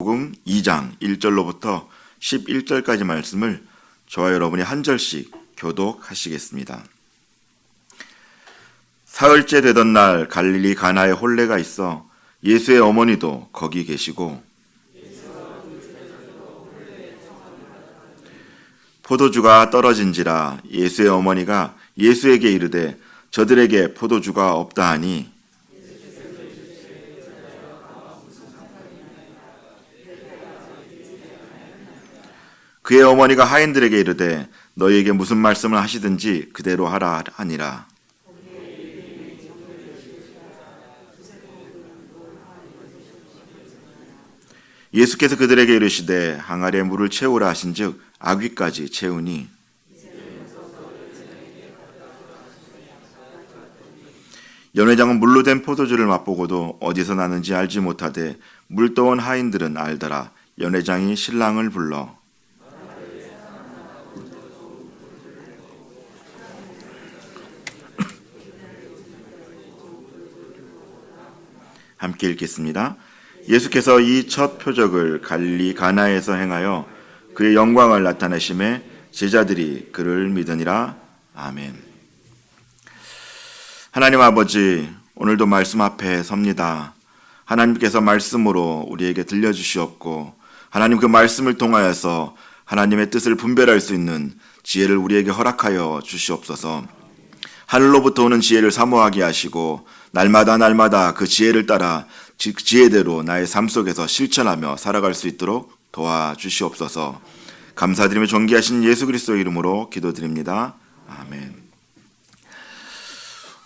복음 2장 1절로부터 11절까지 말씀을 저와 여러분이 한 절씩 교독하시겠습니다. 사흘째 되던 날 갈릴리 가나에 혼례가 있어 예수의 어머니도 거기 계시고 포도주가 떨어진지라 예수의 어머니가 예수에게 이르되 저들에게 포도주가 없다 하니 그의 어머니가 하인들에게 이르되 너희에게 무슨 말씀을 하시든지 그대로 하라 하니라. 예수께서 그들에게 이르시되 항아리에 물을 채우라 하신즉 아귀까지 채우니. 연회장은 물로 된 포도주를 맛보고도 어디서 나는지 알지 못하되 물 떠온 하인들은 알더라. 연회장이 신랑을 불러 함께 읽겠습니다. 예수께서 이 첫 표적을 갈리 가나에서 행하여 그의 영광을 나타내심에 제자들이 그를 믿으니라. 아멘. 하나님 아버지, 오늘도 말씀 앞에 섭니다. 하나님께서 말씀으로 우리에게 들려주시옵고, 하나님 그 말씀을 통하여서 하나님의 뜻을 분별할 수 있는 지혜를 우리에게 허락하여 주시옵소서. 하늘로부터 오는 지혜를 사모하게 하시고 날마다 날마다 그 지혜를 따라 지- 지혜대로 나의 삶 속에서 실천하며 살아갈 수 있도록 도와주시옵소서. 감사드리며 존귀하신 예수 그리스도 이름으로 기도드립니다. 아멘.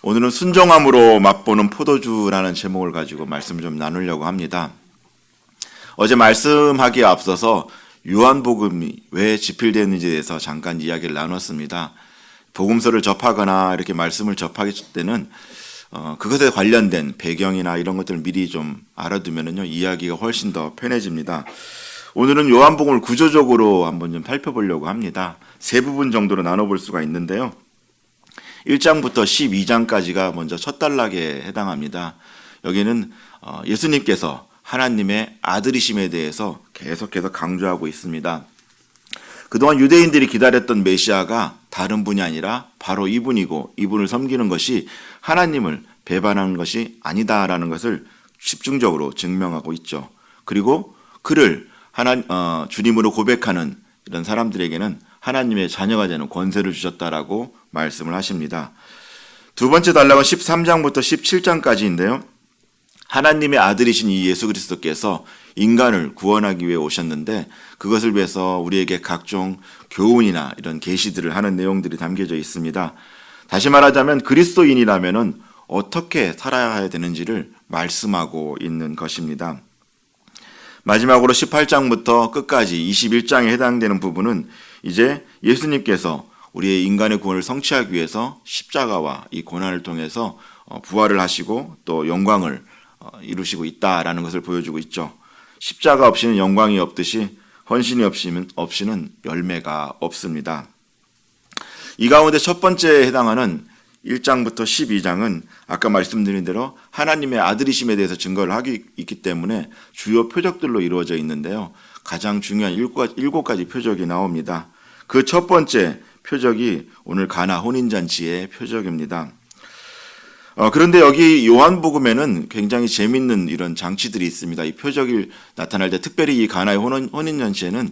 오늘은 순종함으로 맛보는 포도주라는 제목을 가지고 말씀을 좀 나누려고 합니다. 어제 말씀하기에 앞서서 요한복음이 왜 집필되는지에 대해서 잠깐 이야기를 나눴습니다. 복음서를 접하거나 이렇게 말씀을 접하기 때는 어, 그것에 관련된 배경이나 이런 것들을 미리 좀 알아두면은요 이야기가 훨씬 더 편해집니다. 오늘은 요한복음을 구조적으로 한번 좀 살펴보려고 합니다. 세 부분 정도로 나눠볼 수가 있는데요. 1장부터 12장까지가 먼저 첫 단락에 해당합니다. 여기는 어, 예수님께서 하나님의 아들이심에 대해서 계속해서 강조하고 있습니다. 그동안 유대인들이 기다렸던 메시아가 다른 분이 아니라 바로 이분이고 이분을 섬기는 것이 하나님을 배반하는 것이 아니다라는 것을 집중적으로 증명하고 있죠. 그리고 그를 하나 어, 주님으로 고백하는 이런 사람들에게는 하나님의 자녀가 되는 권세를 주셨다라고 말씀을 하십니다. 두 번째 단락은 13장부터 17장까지인데요. 하나님의 아들이신 이 예수 그리스도께서 인간을 구원하기 위해 오셨는데 그것을 위해서 우리에게 각종 교훈이나 이런 계시들을 하는 내용들이 담겨져 있습니다. 다시 말하자면 그리스도인이라면은 어떻게 살아야 되는지를 말씀하고 있는 것입니다. 마지막으로 18장부터 끝까지 21장에 해당되는 부분은 이제 예수님께서 우리의 인간의 구원을 성취하기 위해서 십자가와 이 고난을 통해서 어, 부활을 하시고 또 영광을 어, 이루시고 있다라는 것을 보여주고 있죠. 십자가 없이는 영광이 없듯이 헌신이 없이는, 없이는 열매가 없습니다. 이 가운데 첫 번째에 해당하는 1장부터 12장은 아까 말씀드린 대로 하나님의 아들이심에 대해서 증거를 하기 있기 때문에 주요 표적들로 이루어져 있는데요. 가장 중요한 일곱 가지 표적이 나옵니다. 그 첫 번째 표적이 오늘 가나 혼인잔치의 표적입니다. 어, 그런데 여기 요한복음에는 굉장히 재밌는 이런 장치들이 있습니다. 이 표적이 나타날 때 특별히 이 가나의 혼인, 혼인잔치에는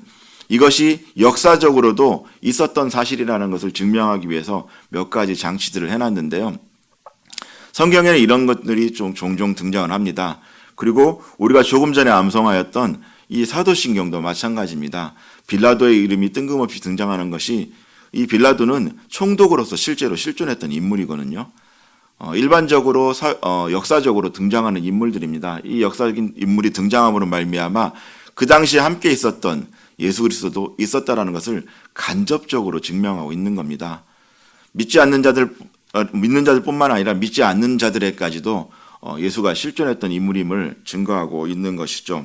이것이 역사적으로도 있었던 사실이라는 것을 증명하기 위해서 몇 가지 장치들을 해놨는데요. 성경에는 이런 것들이 좀 종종 등장을 합니다. 그리고 우리가 조금 전에 암송하였던 이 사도신경도 마찬가지입니다. 빌라도의 이름이 뜬금없이 등장하는 것이 이 빌라도는 총독으로서 실제로 실존했던 인물이거든요. 어, 일반적으로 사, 어, 역사적으로 등장하는 인물들입니다. 이 역사적인 인물이 등장함으로 말미암아 그 당시에 함께 있었던 예수 그리스도도 있었다라는 것을 간접적으로 증명하고 있는 겁니다. 믿지 않는 자들 어, 믿는 자들뿐만 아니라 믿지 않는 자들에까지도 어, 예수가 실존했던 인물임을 증거하고 있는 것이죠.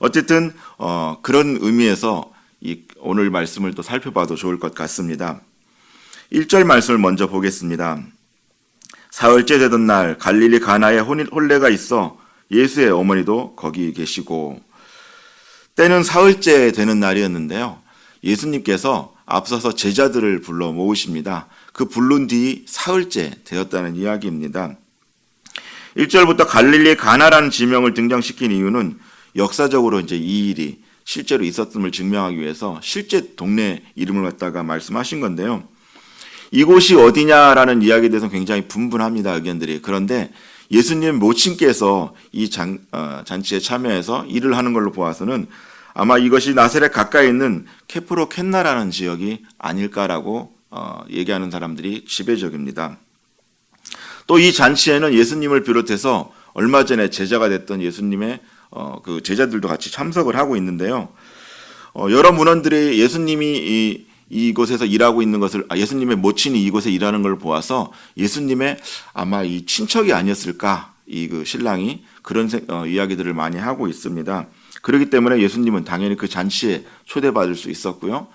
어쨌든 어, 그런 의미에서 이 오늘 말씀을 또 살펴봐도 좋을 것 같습니다. 1절 말씀을 먼저 보겠습니다. 사흘째 되던 날 갈릴리 가나에 혼례가 있어 예수의 어머니도 거기 계시고 때는 사흘째 되는 날이었는데요. 예수님께서 앞서서 제자들을 불러 모으십니다. 그 부른 뒤 사흘째 되었다는 이야기입니다. 1절부터 갈릴리의 가나라는 지명을 등장시킨 이유는 역사적으로 이제 이 일이 실제로 있었음을 증명하기 위해서 실제 동네 이름을 갖다가 말씀하신 건데요. 이곳이 어디냐라는 이야기에 대해서 굉장히 분분합니다, 의견들이. 그런데 예수님 모친께서 이 장, 어, 잔치에 참여해서 일을 하는 걸로 보아서는 아마 이것이 나세렛 가까이 있는 케프로 켄나라는 지역이 아닐까라고 어, 얘기하는 사람들이 지배적입니다. 또 이 잔치에는 예수님을 비롯해서 얼마 전에 제자가 됐던 예수님의 어, 그 제자들도 같이 참석을 하고 있는데요. 어, 여러 문헌들이 예수님이 이, 이곳에서 일하고 있는 것을 아, 예수님의 모친이 이곳에 일하는 걸 보아서 예수님의 아마 이 친척이 아니었을까 이 그 신랑이 그런 생- 어, 이야기들을 많이 하고 있습니다. 그렇기 때문에 예수님은 당연히 그 잔치에 초대받을 수 있었고요.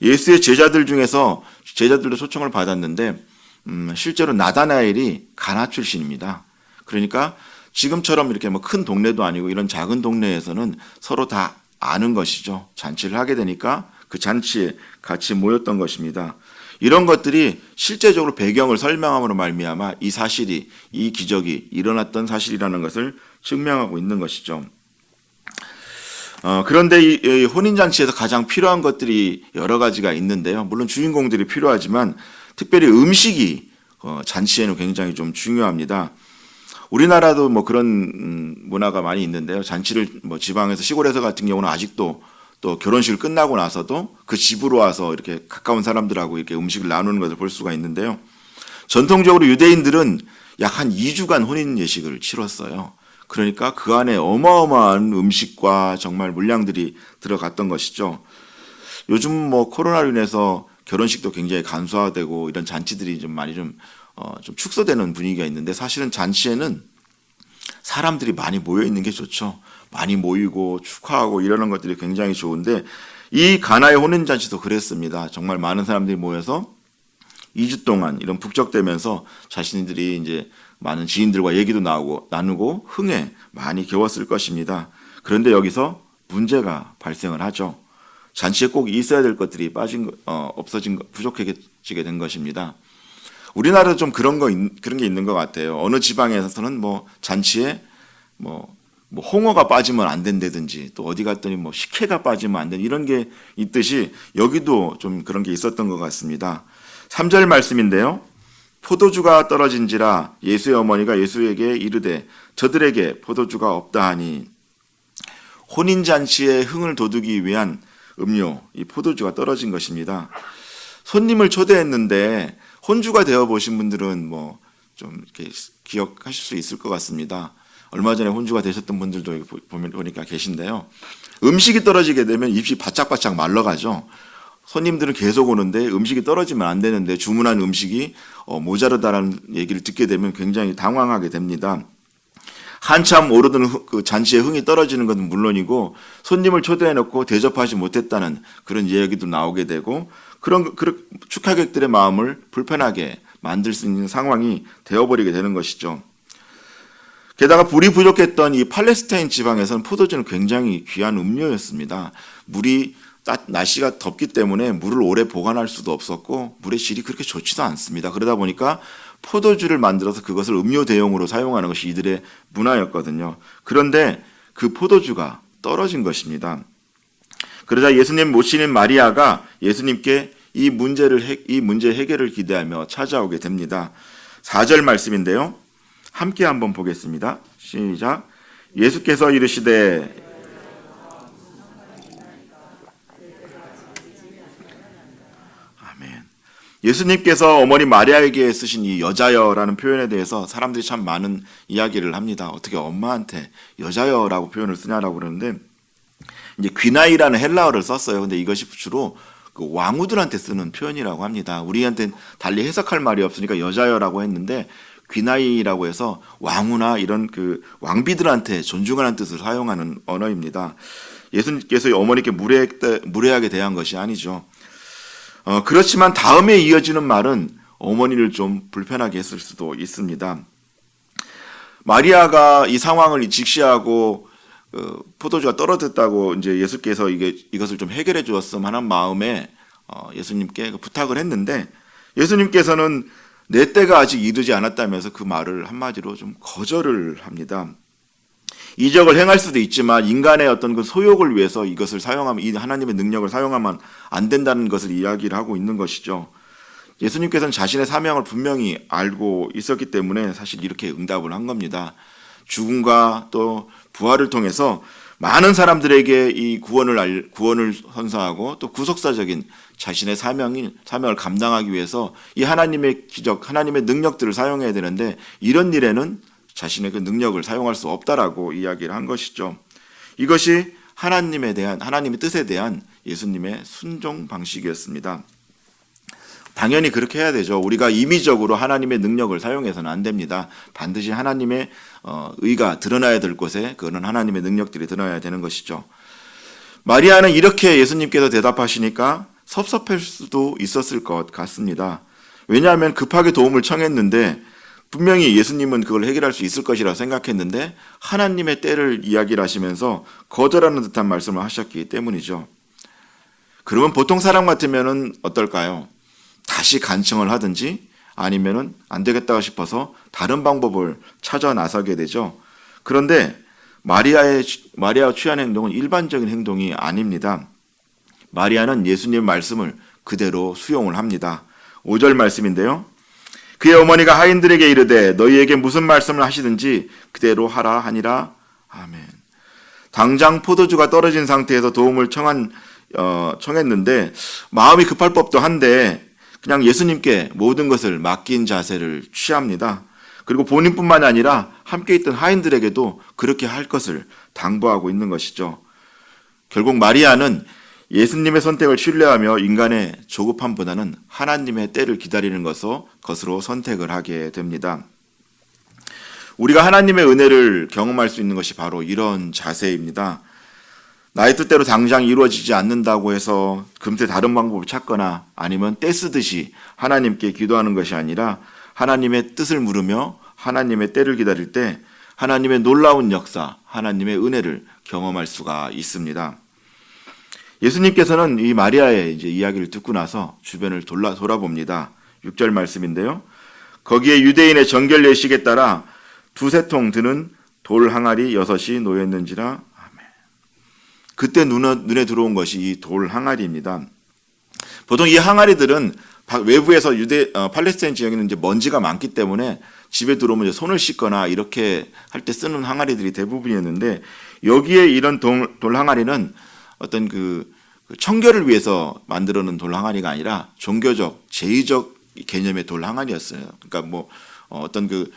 예수의 제자들 중에서 제자들도 초청을 받았는데 음, 실제로 나다나엘이 가나 출신입니다. 그러니까 지금처럼 이렇게 뭐 큰 동네도 아니고 이런 작은 동네에서는 서로 다 아는 것이죠. 잔치를 하게 되니까 그 잔치에 같이 모였던 것입니다. 이런 것들이 실제적으로 배경을 설명함으로 말미암아 이 사실이 이 기적이 일어났던 사실이라는 것을 증명하고 있는 것이죠. 어, 그런데 이, 이 혼인잔치에서 가장 필요한 것들이 여러 가지가 있는데요. 물론 주인공들이 필요하지만 특별히 음식이 어, 잔치에는 굉장히 좀 중요합니다. 우리나라도 뭐 그런 음, 문화가 많이 있는데요. 잔치를 뭐 지방에서 시골에서 같은 경우는 아직도 또 결혼식을 끝나고 나서도 그 집으로 와서 이렇게 가까운 사람들하고 이렇게 음식을 나누는 것을 볼 수가 있는데요. 전통적으로 유대인들은 약 한 2주간 혼인 예식을 치렀어요. 그러니까 그 안에 어마어마한 음식과 정말 물량들이 들어갔던 것이죠. 요즘 뭐 코로나로 인해서 결혼식도 굉장히 간소화되고 이런 잔치들이 좀 많이 좀, 어, 좀 축소되는 분위기가 있는데 사실은 잔치에는 사람들이 많이 모여 있는 게 좋죠. 많이 모이고 축하하고 이러는 것들이 굉장히 좋은데 이 가나의 혼인 잔치도 그랬습니다. 정말 많은 사람들이 모여서 2주 동안 이런 북적대면서 자신들이 이제 많은 지인들과 얘기도 나오고 나누고 흥에 많이 겨웠을 것입니다. 그런데 여기서 문제가 발생을 하죠. 잔치에 꼭 있어야 될 것들이 빠진 거- 어, 없어진 거- 부족해지게 된 것입니다. 우리나라도 좀 그런 거 있- 그런 게 있는 것 같아요. 어느 지방에서는 뭐 잔치에 뭐, 뭐 홍어가 빠지면 안 된다든지 또 어디 갔더니 뭐 식혜가 빠지면 안 된다 이런 게 있듯이 여기도 좀 그런 게 있었던 것 같습니다. 3절 말씀인데요. 포도주가 떨어진지라 예수의 어머니가 예수에게 이르되 저들에게 포도주가 없다 하니 혼인 잔치에 흥을 돋우기 위한 음료 이 포도주가 떨어진 것입니다. 손님을 초대했는데 혼주가 되어 보신 분들은 뭐 좀 이렇게 기억하실 수 있을 것 같습니다. 얼마 전에 혼주가 되셨던 분들도 보니까 계신데요. 음식이 떨어지게 되면 입이 바짝바짝 말라가죠. 손님들은 계속 오는데 음식이 떨어지면 안 되는데 주문한 음식이 어, 모자르다라는 얘기를 듣게 되면 굉장히 당황하게 됩니다. 한참 오르던 흥- 그 잔치의 흥이 떨어지는 것은 물론이고 손님을 초대해 놓고 대접하지 못했다는 그런 이야기도 나오게 되고 그런 그런 축하객들의 마음을 불편하게 만들 수 있는 상황이 되어버리게 되는 것이죠. 게다가 불이 부족했던 이 팔레스타인 지방에서는 포도주는 굉장히 귀한 음료였습니다. 물이 따- 날씨가 덥기 때문에 물을 오래 보관할 수도 없었고 물의 질이 그렇게 좋지도 않습니다. 그러다 보니까 포도주를 만들어서 그것을 음료 대용으로 사용하는 것이 이들의 문화였거든요. 그런데 그 포도주가 떨어진 것입니다. 그러자 예수님 모친인 마리아가 예수님께 이 문제를 해- 이 문제 해결을 기대하며 찾아오게 됩니다. 4절 말씀인데요. 함께 한번 보겠습니다. 시작. 예수께서 이르시되 아멘. 예수님께서 어머니 마리아에게 쓰신 이 여자여라는 표현에 대해서 사람들이 참 많은 이야기를 합니다. 어떻게 엄마한테 여자여라고 표현을 쓰냐라고 그러는데 이제 귀나이라는 헬라어를 썼어요. 근데 이것이 주로 그 왕후들한테 쓰는 표현이라고 합니다. 우리한테는 달리 해석할 말이 없으니까 여자여라고 했는데 귀나이라고 해서 왕후나 이런 그 왕비들한테 존중하는 뜻을 사용하는 언어입니다. 예수님께서 어머니께 무례, 무례하게 대한 것이 아니죠. 어, 그렇지만 다음에 이어지는 말은 어머니를 좀 불편하게 했을 수도 있습니다. 마리아가 이 상황을 직시하고 어, 포도주가 떨어졌다고 이제 예수께서 이게 이것을 좀 해결해 주었음 하는 마음에 어, 예수님께 그 부탁을 했는데 예수님께서는 내 때가 아직 이르지 않았다면서 그 말을 한마디로 좀 거절을 합니다. 이적을 행할 수도 있지만 인간의 어떤 그 소욕을 위해서 이것을 사용하면 이 하나님의 능력을 사용하면 안 된다는 것을 이야기를 하고 있는 것이죠. 예수님께서는 자신의 사명을 분명히 알고 있었기 때문에 사실 이렇게 응답을 한 겁니다. 죽음과 또 부활을 통해서 많은 사람들에게 이 구원을 알, 구원을 선사하고 또 구속사적인 자신의 사명이 사명을 감당하기 위해서 이 하나님의 기적, 하나님의 능력들을 사용해야 되는데 이런 일에는 자신의 그 능력을 사용할 수 없다라고 이야기를 한 것이죠. 이것이 하나님에 대한 하나님의 뜻에 대한 예수님의 순종 방식이었습니다. 당연히 그렇게 해야 되죠. 우리가 임의적으로 하나님의 능력을 사용해서는 안 됩니다. 반드시 하나님의 어, 의가 드러나야 될 곳에 그는 하나님의 능력들이 드러나야 되는 것이죠. 마리아는 이렇게 예수님께서 대답하시니까 섭섭할 수도 있었을 것 같습니다. 왜냐하면 급하게 도움을 청했는데 분명히 예수님은 그걸 해결할 수 있을 것이라 생각했는데 하나님의 때를 이야기를 하시면서 거절하는 듯한 말씀을 하셨기 때문이죠. 그러면 보통 사람 같으면은 어떨까요? 다시 간청을 하든지 아니면은 안 되겠다 싶어서 다른 방법을 찾아 나서게 되죠. 그런데 마리아의 마리아가 취한 행동은 일반적인 행동이 아닙니다. 마리아는 예수님의 말씀을 그대로 수용을 합니다. 5절 말씀인데요. 그의 어머니가 하인들에게 이르되 너희에게 무슨 말씀을 하시든지 그대로 하라 하니라. 아멘. 당장 포도주가 떨어진 상태에서 도움을 청한 어, 청했는데 마음이 급할 법도 한데 그냥 예수님께 모든 것을 맡긴 자세를 취합니다. 그리고 본인뿐만 아니라 함께 있던 하인들에게도 그렇게 할 것을 당부하고 있는 것이죠. 결국 마리아는 예수님의 선택을 신뢰하며 인간의 조급함보다는 하나님의 때를 기다리는 것으로, 선택을 하게 됩니다. 우리가 하나님의 은혜를 경험할 수 있는 것이 바로 이런 자세입니다. 나의 뜻대로 당장 이루어지지 않는다고 해서 금세 다른 방법을 찾거나 아니면 때 쓰듯이 하나님께 기도하는 것이 아니라 하나님의 뜻을 물으며 하나님의 때를 기다릴 때 하나님의 놀라운 역사, 하나님의 은혜를 경험할 수가 있습니다. 예수님께서는 이 마리아의 이제 이야기를 듣고 나서 주변을 돌아, 돌아봅니다. 6절 말씀인데요. 거기에 유대인의 정결 예식에 따라 두세 통 드는 돌 항아리 여섯이 놓였는지라. 그때 눈에, 들어온 것이 이 돌 항아리입니다. 보통 이 항아리들은 외부에서 유대 어, 팔레스타인 지역에는 이제 먼지가 많기 때문에 집에 들어오면 이제 손을 씻거나 이렇게 할 때 쓰는 항아리들이 대부분이었는데 여기에 이런 돌, 돌 항아리는 어떤 그 청결을 위해서 만들어 놓은 돌 항아리가 아니라 종교적, 제의적 개념의 돌 항아리였어요. 그러니까 뭐 어떤 그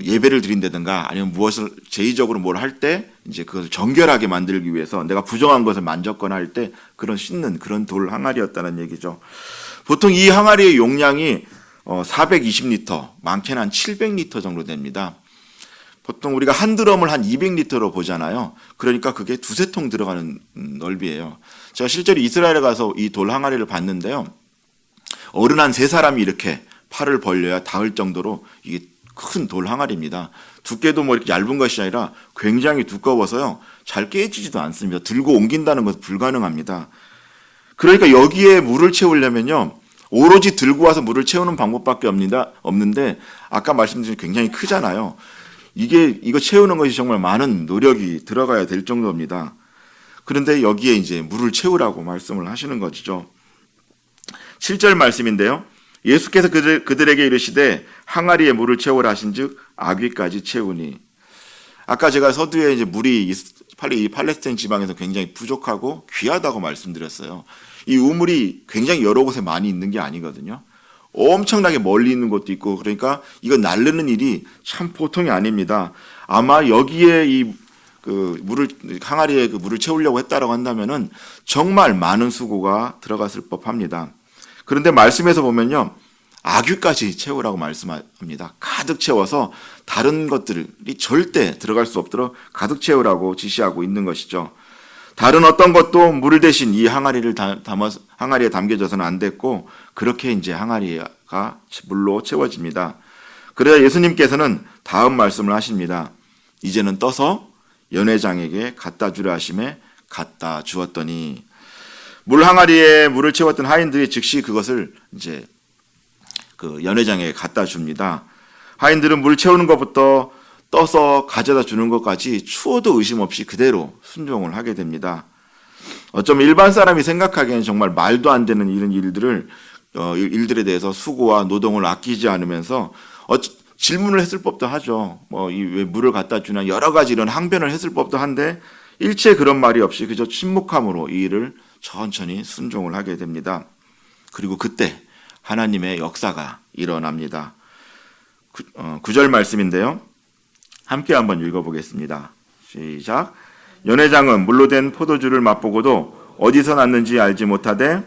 예배를 드린다든가 아니면 무엇을 제의적으로 뭘 할 때 이제 그것을 정결하게 만들기 위해서 내가 부정한 것을 만졌거나 할 때 그런 씻는 그런 돌 항아리였다는 얘기죠. 보통 이 항아리의 용량이 420리터, 많게는 한 700리터 정도 됩니다. 보통 우리가 한 드럼을 한 200리터로 보잖아요. 그러니까 그게 두세 통 들어가는 넓이에요. 제가 실제로 이스라엘에 가서 이 돌 항아리를 봤는데요. 어른 한 세 사람이 이렇게 팔을 벌려야 닿을 정도로 이게 큰 돌 항아리입니다. 두께도 뭐 이렇게 얇은 것이 아니라 굉장히 두꺼워서요. 잘 깨지지도 않습니다. 들고 옮긴다는 것은 불가능합니다. 그러니까 여기에 물을 채우려면요. 오로지 들고 와서 물을 채우는 방법밖에 없니다. 없는데 아까 말씀드린 굉장히 크잖아요. 이게 이거 채우는 것이 정말 많은 노력이 들어가야 될 정도입니다. 그런데 여기에 이제 물을 채우라고 말씀을 하시는 것이죠. 7절 말씀인데요. 예수께서 그들, 그들에게 이르시되 항아리에 물을 채우라 하신즉 아귀까지 채우니 아까 제가 서두에 이제 물이 팔리 팔레스타인 지방에서 굉장히 부족하고 귀하다고 말씀드렸어요. 이 우물이 굉장히 여러 곳에 많이 있는 게 아니거든요. 엄청나게 멀리 있는 곳도 있고 그러니까 이거 날르는 일이 참 보통이 아닙니다. 아마 여기에 이 그 물을 항아리에 그 물을 채우려고 했다라고 한다면은 정말 많은 수고가 들어갔을 법합니다. 그런데 말씀에서 보면요. 아귀까지 채우라고 말씀합니다. 가득 채워서 다른 것들이 절대 들어갈 수 없도록 가득 채우라고 지시하고 있는 것이죠. 다른 어떤 것도 물 대신 이 항아리를 담아 항아리에 담겨져서는 안 됐고 그렇게 이제 항아리가 물로 채워집니다. 그래야 예수님께서는 다음 말씀을 하십니다. 이제는 떠서 연회장에게 갖다 주려 하심에 갖다 주었더니 물 항아리에 물을 채웠던 하인들이 즉시 그것을 이제 그 연회장에게 갖다 줍니다. 하인들은 물 채우는 것부터 떠서 가져다 주는 것까지 추워도 의심 없이 그대로 순종을 하게 됩니다. 어쩌면 일반 사람이 생각하기에는 정말 말도 안 되는 이런 일들을 어, 일- 일들에 대해서 수고와 노동을 아끼지 않으면서 어, 질문을 했을 법도 하죠. 뭐이왜 물을 갖다 주냐 여러 가지 이런 항변을 했을 법도 한데 일체 그런 말이 없이 그저 침묵함으로 이 일을 천천히 순종을 하게 됩니다. 그리고 그때 하나님의 역사가 일어납니다. 구, 어, 9절 말씀인데요. 함께 한번 읽어보겠습니다. 시작. 연회장은 물로 된 포도주를 맛보고도 어디서 났는지 알지 못하되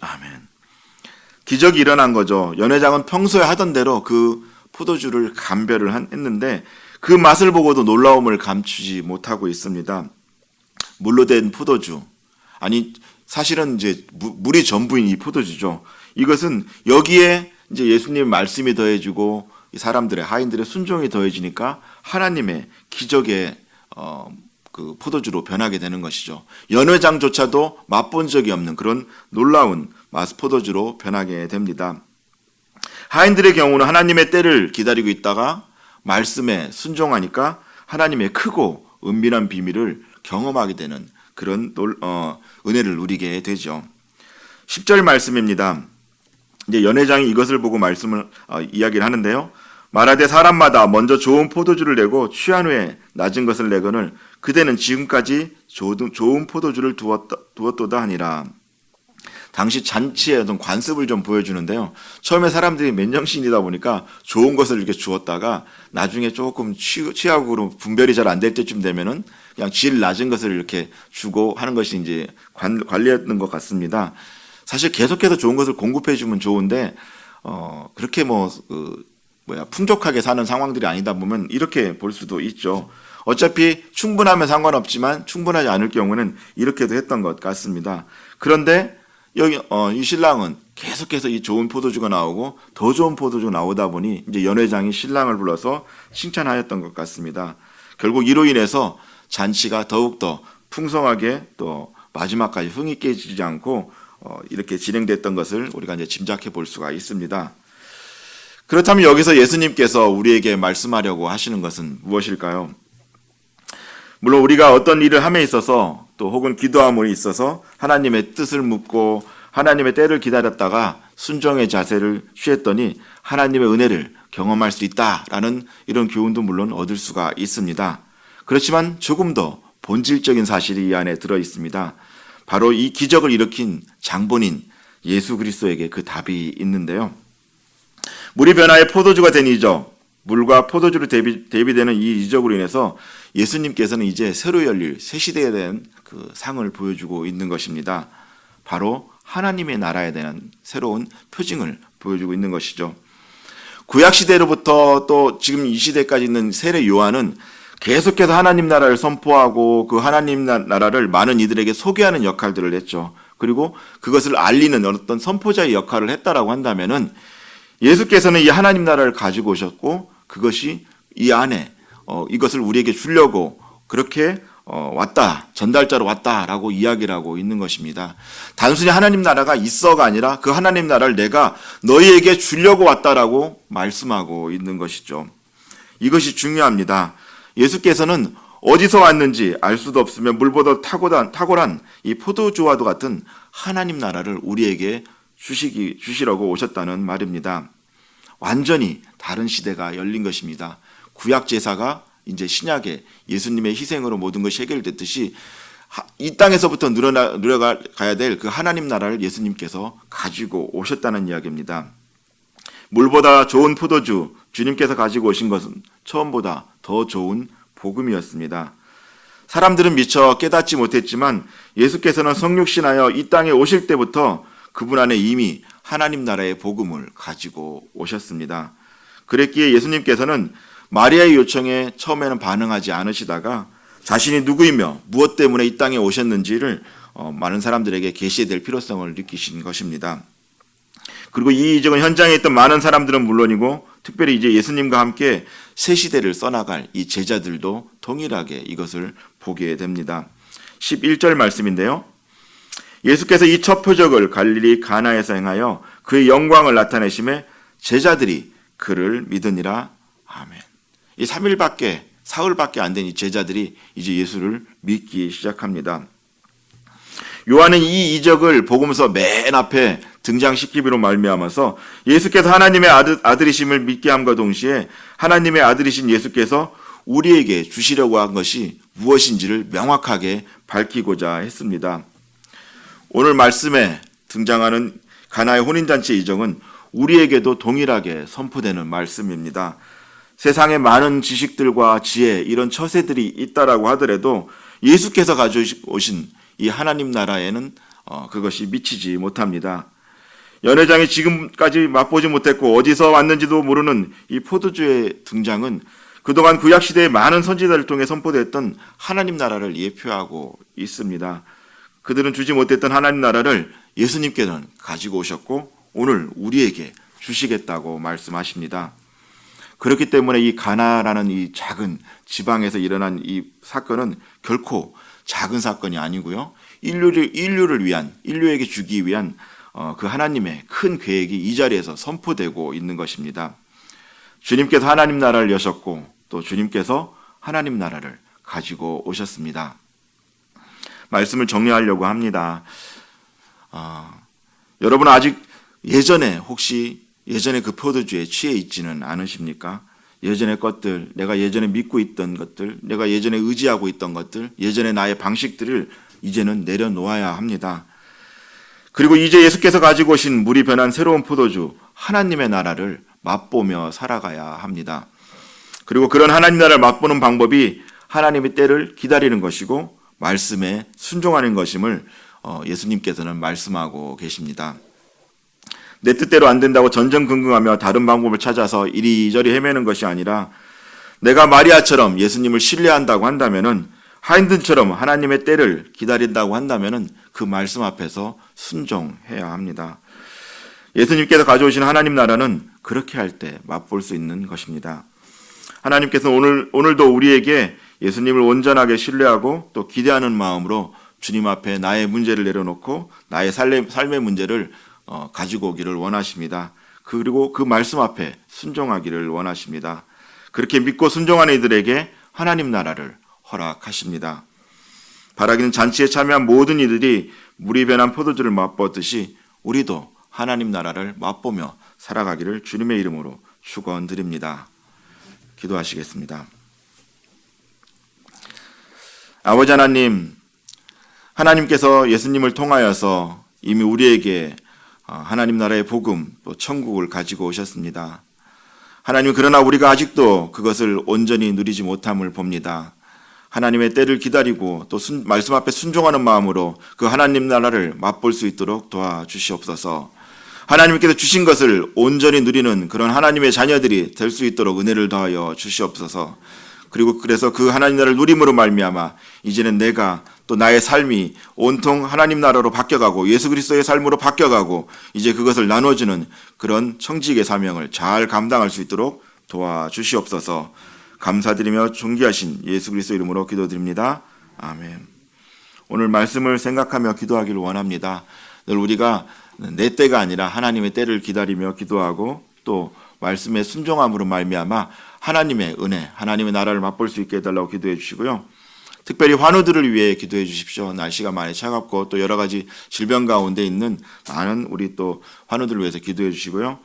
아멘. 기적이 일어난 거죠. 연회장은 평소에 하던 대로 그 포도주를 감별을 한- 했는데 그 맛을 보고도 놀라움을 감추지 못하고 있습니다. 물로 된 포도주. 아니 사실은 이제 무- 물이 전부인 이 포도주죠. 이것은 여기에 이제 예수님 말씀이 더해지고 이 사람들의 하인들의 순종이 더해지니까 하나님의 기적의 어, 그 포도주로 변하게 되는 것이죠. 연회장조차도 맛본 적이 없는 그런 놀라운 맛 포도주로 변하게 됩니다. 하인들의 경우는 하나님의 때를 기다리고 있다가 말씀에 순종하니까 하나님의 크고 은밀한 비밀을 경험하게 되는 그런 놀- 어, 은혜를 누리게 되죠. 10절 말씀입니다. 이제 연회장이 이것을 보고 말씀을 어, 이야기를 하는데요. 말하되 사람마다 먼저 좋은 포도주를 내고 취한 후에 낮은 것을 내거늘 그대는 지금까지 좋은, 포도주를 두었다, 두었도다 하니라. 당시 잔치의 어떤 관습을 좀 보여주는데요. 처음에 사람들이 맨정신이다 보니까 좋은 것을 이렇게 주었다가 나중에 조금 취, 취하고 분별이 잘 안 될 때쯤 되면은 그냥 질 낮은 것을 이렇게 주고 하는 것이 이제 관, 관리였던 것 같습니다. 사실 계속해서 좋은 것을 공급해 주면 좋은데 어 그렇게 뭐 그 뭐야 풍족하게 사는 상황들이 아니다 보면 이렇게 볼 수도 있죠. 어차피 충분하면 상관없지만 충분하지 않을 경우는 이렇게도 했던 것 같습니다. 그런데 여기 어, 이 신랑은 계속해서 이 좋은 포도주가 나오고 더 좋은 포도주가 나오다 보니 이제 연회장이 신랑을 불러서 칭찬하였던 것 같습니다. 결국 이로 인해서 잔치가 더욱더 풍성하게 또 마지막까지 흥이 깨지지 않고 어, 이렇게 진행됐던 것을 우리가 이제 짐작해 볼 수가 있습니다. 그렇다면 여기서 예수님께서 우리에게 말씀하려고 하시는 것은 무엇일까요? 물론 우리가 어떤 일을 함에 있어서 또 혹은 기도함에 있어서 하나님의 뜻을 묻고 하나님의 때를 기다렸다가 순종의 자세를 취했더니 하나님의 은혜를 경험할 수 있다라는 이런 교훈도 물론 얻을 수가 있습니다. 그렇지만 조금 더 본질적인 사실이 이 안에 들어 있습니다. 바로 이 기적을 일으킨 장본인 예수 그리스도에게 그 답이 있는데요. 물이 변화해 포도주가 된 이적, 물과 포도주로 대비, 대비되는 이 이적으로 인해서 예수님께서는 이제 새로 열릴 새 시대에 대한 그 상을 보여주고 있는 것입니다. 바로 하나님의 나라에 대한 새로운 표징을 보여주고 있는 것이죠. 구약 시대로부터 또 지금 이 시대까지 있는 세례 요한은 계속해서 하나님 나라를 선포하고 그 하나님 나- 나라를 많은 이들에게 소개하는 역할들을 했죠. 그리고 그것을 알리는 어떤 선포자의 역할을 했다라고 한다면은 예수께서는 이 하나님 나라를 가지고 오셨고 그것이 이 안에 어, 이것을 우리에게 주려고 그렇게 어, 왔다 전달자로 왔다라고 이야기를 하고 있는 것입니다. 단순히 하나님 나라가 있어가 아니라 그 하나님 나라를 내가 너희에게 주려고 왔다라고 말씀하고 있는 것이죠. 이것이 중요합니다. 예수께서는 어디서 왔는지 알 수도 없으며 물보다 탁월한, 탁월한 이 포도주와도 같은 하나님 나라를 우리에게 주시기, 주시려고 오셨다는 말입니다. 완전히 다른 시대가 열린 것입니다. 구약 제사가 이제 신약에 예수님의 희생으로 모든 것이 해결됐듯이 하- 이 땅에서부터 누려나, 누려가야 될 그 하나님 나라를 예수님께서 가지고 오셨다는 이야기입니다. 물보다 좋은 포도주 주님께서 가지고 오신 것은 처음보다 더 좋은 복음이었습니다. 사람들은 미처 깨닫지 못했지만 예수께서는 성육신하여 이 땅에 오실 때부터 그분 안에 이미 하나님 나라의 복음을 가지고 오셨습니다. 그랬기에 예수님께서는 마리아의 요청에 처음에는 반응하지 않으시다가 자신이 누구이며 무엇 때문에 이 땅에 오셨는지를 어, 많은 사람들에게 계시해야 될 필요성을 느끼신 것입니다. 그리고 이 이적은 현장에 있던 많은 사람들은 물론이고 특별히 이제 예수님과 함께 새 시대를 써나갈 이 제자들도 동일하게 이것을 보게 됩니다. 11절 말씀인데요. 예수께서 이 첫 표적을 갈릴리 가나에서 행하여 그의 영광을 나타내심에 제자들이 그를 믿으니라. 아멘. 이 3일밖에 사흘밖에 안 된 이 제자들이 이제 예수를 믿기 시작합니다. 요한은 이 이적을 복음서 맨 앞에 등장시키기로 말미암아서 예수께서 하나님의 아들, 아들이심을 믿게 함과 동시에 하나님의 아들이신 예수께서 우리에게 주시려고 한 것이 무엇인지를 명확하게 밝히고자 했습니다. 오늘 말씀에 등장하는 가나의 혼인잔치 이정은 우리에게도 동일하게 선포되는 말씀입니다. 세상에 많은 지식들과 지혜, 이런 처세들이 있다라고 하더라도 예수께서 가져오신 이 하나님 나라에는 어, 그것이 미치지 못합니다. 연회장이 지금까지 맛보지 못했고 어디서 왔는지도 모르는 이 포도주의 등장은 그동안 구약시대의 많은 선지자를 통해 선포됐던 하나님 나라를 예표하고 있습니다. 그들은 주지 못했던 하나님 나라를 예수님께는 가지고 오셨고 오늘 우리에게 주시겠다고 말씀하십니다. 그렇기 때문에 이 가나라는 이 작은 지방에서 일어난 이 사건은 결코 작은 사건이 아니고요. 인류를 인류를 위한 인류에게 주기 위한 어, 그 하나님의 큰 계획이 이 자리에서 선포되고 있는 것입니다. 주님께서 하나님 나라를 여셨고 또 주님께서 하나님 나라를 가지고 오셨습니다. 말씀을 정리하려고 합니다. 어, 여러분 아직 예전에 혹시 예전에 그 포도주에 취해 있지는 않으십니까? 예전의 것들, 내가 예전에 믿고 있던 것들, 내가 예전에 의지하고 있던 것들, 예전의 나의 방식들을 이제는 내려놓아야 합니다. 그리고 이제 예수께서 가지고 오신 물이 변한 새로운 포도주, 하나님의 나라를 맛보며 살아가야 합니다. 그리고 그런 하나님 나라를 맛보는 방법이 하나님의 때를 기다리는 것이고 말씀에 순종하는 것임을 어, 예수님께서는 말씀하고 계십니다. 내 뜻대로 안 된다고 전전긍긍하며 다른 방법을 찾아서 이리저리 헤매는 것이 아니라 내가 마리아처럼 예수님을 신뢰한다고 한다면은 하인든처럼 하나님의 때를 기다린다고 한다면은 그 말씀 앞에서 순종해야 합니다. 예수님께서 가져오신 하나님 나라는 그렇게 할 때 맛볼 수 있는 것입니다. 하나님께서 오늘 오늘도 우리에게 예수님을 온전하게 신뢰하고 또 기대하는 마음으로 주님 앞에 나의 문제를 내려놓고 나의 삶의, 삶의 문제를 어, 가지고 오기를 원하십니다. 그리고 그 말씀 앞에 순종하기를 원하십니다. 그렇게 믿고 순종하는 이들에게 하나님 나라를 허락하십니다. 바라기는 잔치에 참여한 모든 이들이 물이 변한 포도주를 맛보듯이 우리도 하나님 나라를 맛보며 살아가기를 주님의 이름으로 축원드립니다. 기도하시겠습니다. 아버지 하나님, 하나님께서 예수님을 통하여서 이미 우리에게 어, 하나님 나라의 복음 또 천국을 가지고 오셨습니다. 하나님 그러나 우리가 아직도 그것을 온전히 누리지 못함을 봅니다. 하나님의 때를 기다리고 또 순, 말씀 앞에 순종하는 마음으로 그 하나님 나라를 맛볼 수 있도록 도와주시옵소서. 하나님께서 주신 것을 온전히 누리는 그런 하나님의 자녀들이 될 수 있도록 은혜를 더하여 주시옵소서. 그리고 그래서 그 하나님 나라를 누림으로 말미암아 이제는 내가 또 나의 삶이 온통 하나님 나라로 바뀌어가고 예수 그리스도의 삶으로 바뀌어가고 이제 그것을 나눠주는 그런 청지기의 사명을 잘 감당할 수 있도록 도와주시옵소서. 감사드리며 존귀하신 예수 그리스도 이름으로 기도드립니다. 아멘. 오늘 말씀을 생각하며 기도하기를 원합니다. 늘 우리가 내 때가 아니라 하나님의 때를 기다리며 기도하고 또 말씀의 순종함으로 말미암아 하나님의 은혜, 하나님의 나라를 맛볼 수 있게 해달라고 기도해 주시고요. 특별히 환우들을 위해 기도해 주십시오. 날씨가 많이 차갑고 또 여러 가지 질병 가운데 있는 많은 우리 또 환우들을 위해서 기도해 주시고요.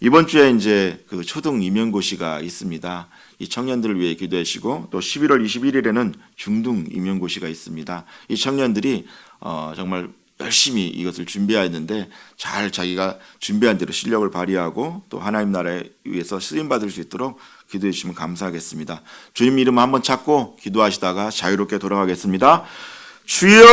이번 주에 이제 그 초등 임용고시가 있습니다. 이 청년들을 위해 기도해 주시고 또 11월 21일에는 중등 임용고시가 있습니다. 이 청년들이 어 정말 열심히 이것을 준비했는데 잘 자기가 준비한 대로 실력을 발휘하고 또 하나님 나라에 위해서 쓰임 받을 수 있도록 기도해 주시면 감사하겠습니다. 주님 이름 한번 찾고 기도하시다가 자유롭게 돌아가겠습니다. 주여!